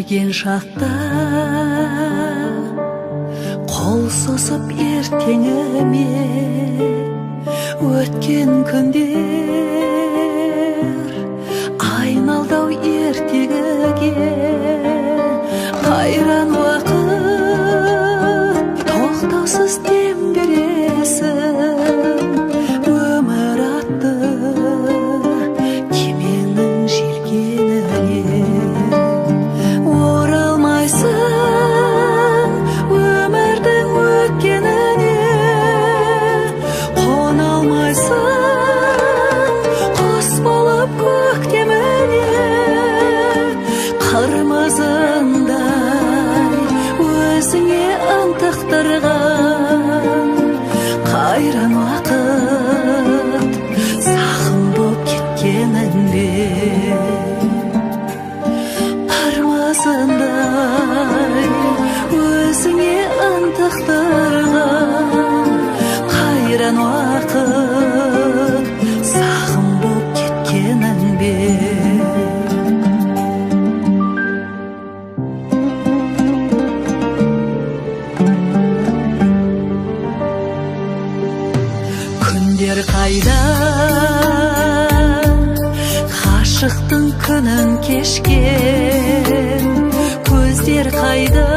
жүрген шақта қол созып ертеңіме өткен күндер айналды ынтықтырған қайран уақыт сағым боп кеткеніңде армазындай өзіңе ынтықтырған күндер қайда? Ғашықтың күнін кешкен көздер қайда?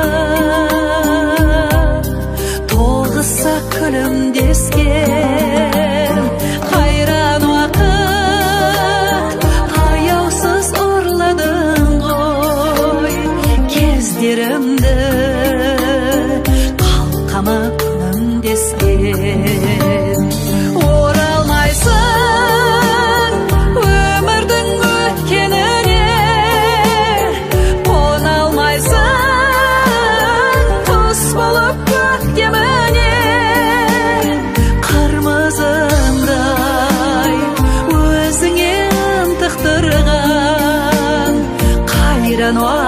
no ar.